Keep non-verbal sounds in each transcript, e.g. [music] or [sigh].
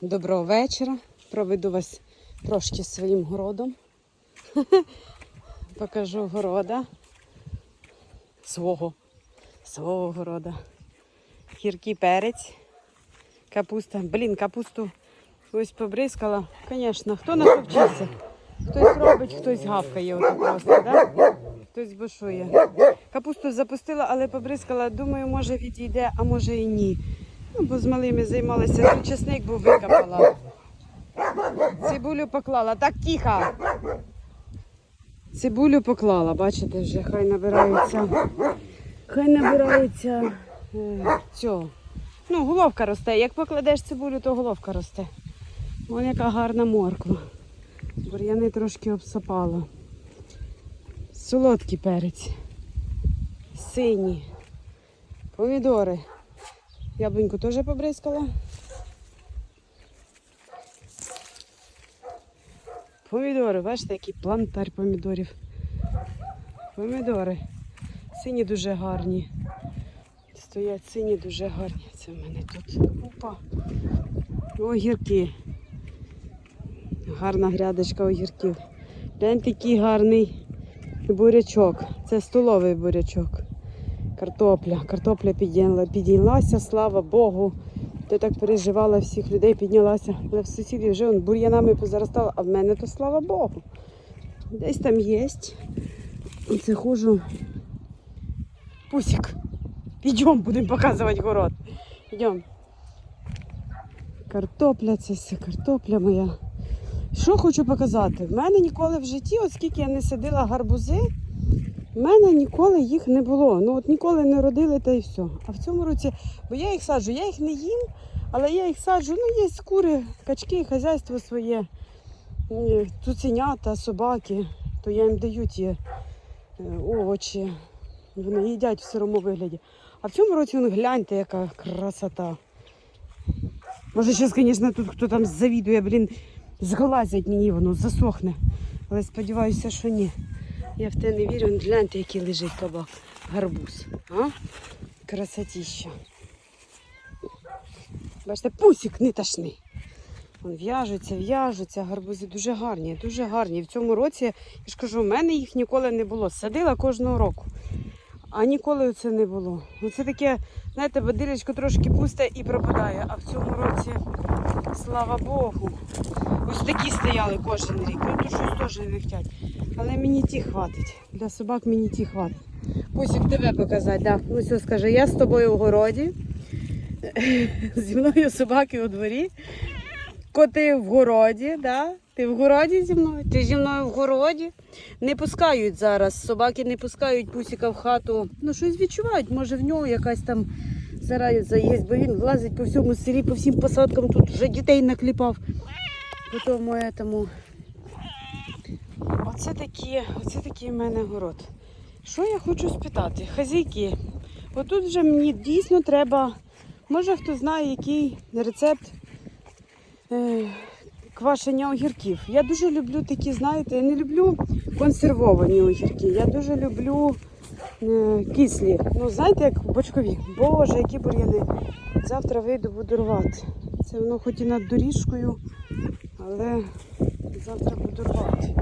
Доброго вечора. Проведу вас трошки своїм городом. [laughs] Покажу города. Свого. Свого города. Гіркий перець. Капуста. Блін, капусту ось побризкала. Звісно, хто на що вчиться? Хтось робить, хтось гавкає ото просто, да? Хтось бушує. Капусту запустила, але побризкала. Думаю, може відійде, а може і ні. Ну, бо з малими займалася. Тут чесник був викопала. Цибулю поклала. Так тихо. Цибулю поклала, бачите, вже хай набирається. Хай набирається е, цього. Ну, головка росте. Як покладеш цибулю, то головка росте. Вон яка гарна морква. Бур'яни трошки обсапала. Солодкий перець. Сині. Помідори. Яблуньку теж побризкала. Помідори, бачите, який плантар помідорів. Помідори. Сині дуже гарні. Стоять сині дуже гарні. Це в мене тут купа. Огірки. Гарна грядочка огірків. Гляньте, який гарний бурячок. Це столовий бурячок. Картопля. Картопля підняла, підійшлася, слава Богу. Ти так переживала всіх людей, піднялася. Але в сусідів вже бур'янами позаростала, а в мене то слава Богу. Десь там є. Оце хожу. Пусік. Йдемо, будемо показувати город. Йдемо. Картопля, це все картопля моя. Що хочу показати? В мене ніколи в житті, оскільки я не садила гарбузи, в мене ніколи їх не було. Ну от ніколи не родили та й все. А в цьому році, бо я їх саджу, я їх не їм, але я їх саджу. Ну, є кури, качки, хазяйство своє, цуценята, собаки, то я їм даю ті е, овочі. Вони їдять в сирому вигляді. А в цьому році, ну, гляньте, яка красота. Може, зараз, звісно, тут хто там завідує, блін, зглазять мені, воно засохне. Але сподіваюся, що ні. Я в те не вірю, Ну, гляньте, який лежить кабак. Гарбуз. А? Красотіща. Бачите, пусік не ташний. Вон в'яжуться, в'яжуться, гарбузи дуже гарні, дуже гарні. В цьому році, я ж кажу, в мене їх ніколи не було. Садила кожного року. А ніколи це не було. Оце таке, знаєте, водилечко трошки пусте і пропадає. А в цьому році, слава Богу, ось такі стояли кожен рік. Ну, то щось теж не хотять. Але мені ті хватить. Для собак мені ті хватить. Пусік тебе показати, да. Ну все, скаже, я з тобою в городі. [laughs] Зі мною собаки у дворі. Коти в городі, да? Ти в городі зі мною? Ти зі мною в городі. Не пускають зараз. Собаки не пускають пусіка в хату. Ну, щось відчувають. Може в нього якась там зараза є, бо він влазить по всьому селі, по всім посадкам тут вже дітей накліпав. По тому этому. Оце такі, оце такий в мене город. Що я хочу спитати? Хазяйки, отут вже мені дійсно треба. Може хто знає, який рецепт е, квашення огірків. Я дуже люблю такі, знаєте, я не люблю консервовані огірки. Я дуже люблю е, кислі. Ну, знаєте, як бочкові. Боже, які бур'яни. Завтра вийду, буду рвати. Це воно хоч і над доріжкою, але завтра буду рвати.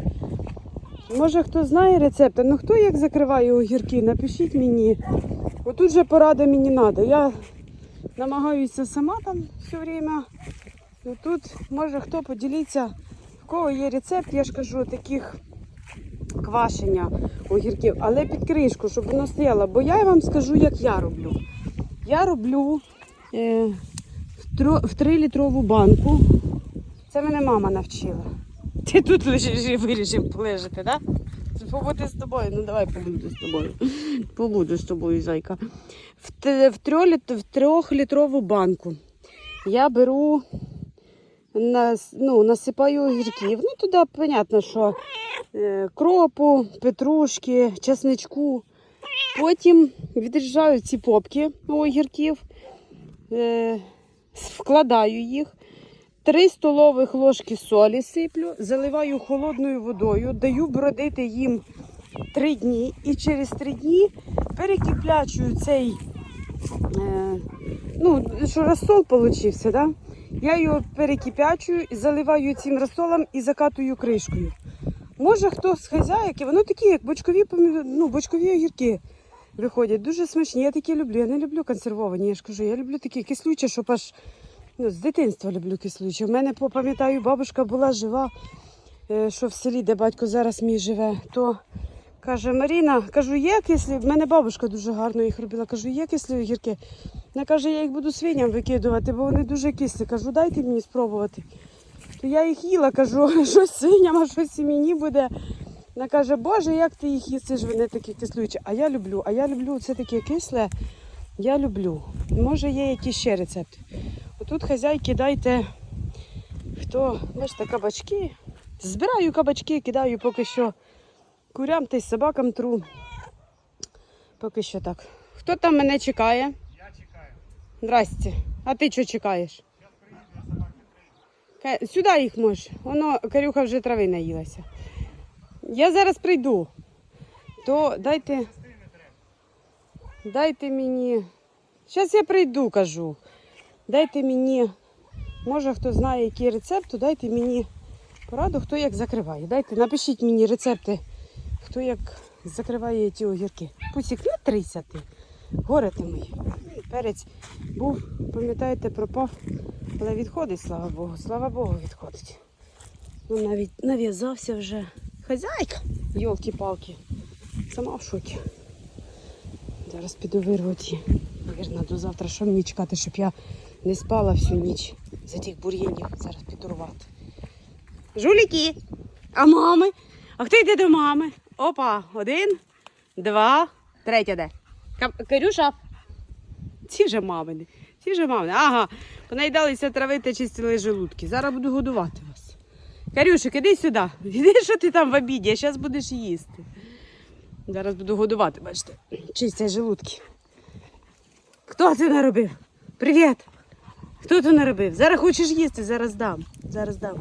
Може хто знає рецепти, ну хто як закриває огірки, напишіть мені. Отут же порада мені треба. Я намагаюся сама там все время. Ну тут може хто поділиться, в кого є рецепт, я ж кажу, таких квашення огірків, але під кришку, щоб воно стояло. Бо я вам скажу, як я роблю. Я роблю е, в, в 3-літрову банку. Це мене мама навчила. Ти тут лежиш і вирішив полежати? Да? Побути з тобою, ну давай побуду з тобою. Побуду з тобою, зайка. В, в, трьохлітрову банку я беру, нас, ну, насипаю огірків. Ну, туди, понятно, що е, кропу, петрушки, чесничку. Потім відріжаю ці попки огірків, е, вкладаю їх. Три столових ложки солі сиплю, заливаю холодною водою, даю бродити їм три дні. І через три дні перекиплячую цей, е, ну, що розсол получився, да? Я його перекипячую, заливаю цим розсолом і закатую кришкою. Може хто з хазяїки, воно такі, як бочкові ну, бочкові огірки виходять. Дуже смачні. Я такі люблю. Я не люблю консервовані, я ж кажу, я люблю такі кислючі, щоб аж ну, з дитинства люблю кислючі. У мене, пам'ятаю, бабушка була жива, е, що в селі, де батько зараз мій живе, то каже Маріна, кажу, є кислі. В мене бабушка дуже гарно їх робила. Кажу, є кислі огірки. Вона каже, я їх буду свиням викидувати, бо вони дуже кислі. Кажу, дайте мені спробувати. То я їх їла, кажу, [laughs] щось свиням, а щось і мені буде. Вона каже, Боже, як ти їх їсиш, вони такі кислючі. А я люблю, а я люблю це таке кисле. Я люблю. Може, є якісь ще рецепти. Отут хазяйки дайте, хто, бачите, кабачки. Збираю кабачки, кидаю поки що курям та й собакам тру. Поки що так. Хто там мене чекає? Я чекаю. Здрасте. А ти що чекаєш? Ка- Сюди їх можеш. Воно Карюха вже трави наїлася. Я зараз прийду. То дайте. Дайте мені. Зараз я прийду, кажу. Дайте мені. Може хто знає, який рецепт, то дайте мені пораду, хто як закриває. Дайте, напишіть мені рецепти, хто як закриває ті огірки. Пусік, трися ти. Горе ти моє. Перець був, пам'ятаєте, пропав, але відходить, слава Богу. Слава Богу, відходить. Ну, навіть нав'язався вже. Хазяйка, йолки-палки. Сама в шокі. Зараз піду вирву ті. Вірно, до завтра що мені чекати, щоб я не спала всю ніч за тих бур'єнів. Зараз піду рвати. Жуліки! А мами? А хто йде до мами? Опа, один, два, третя де? Карюша. Ці вже мамини. Ці вже мамини. Ага, понаїдалися трави та чистили желудки. Зараз буду годувати вас. Карюшик, іди сюди. Іди, що ти там в обіді, а зараз будеш їсти. Зараз буду годувати, бачите, чистять желудки. Хто це наробив? Привіт! Хто не робив Зараз хочеш їсти, зараз дам. Зараз дам.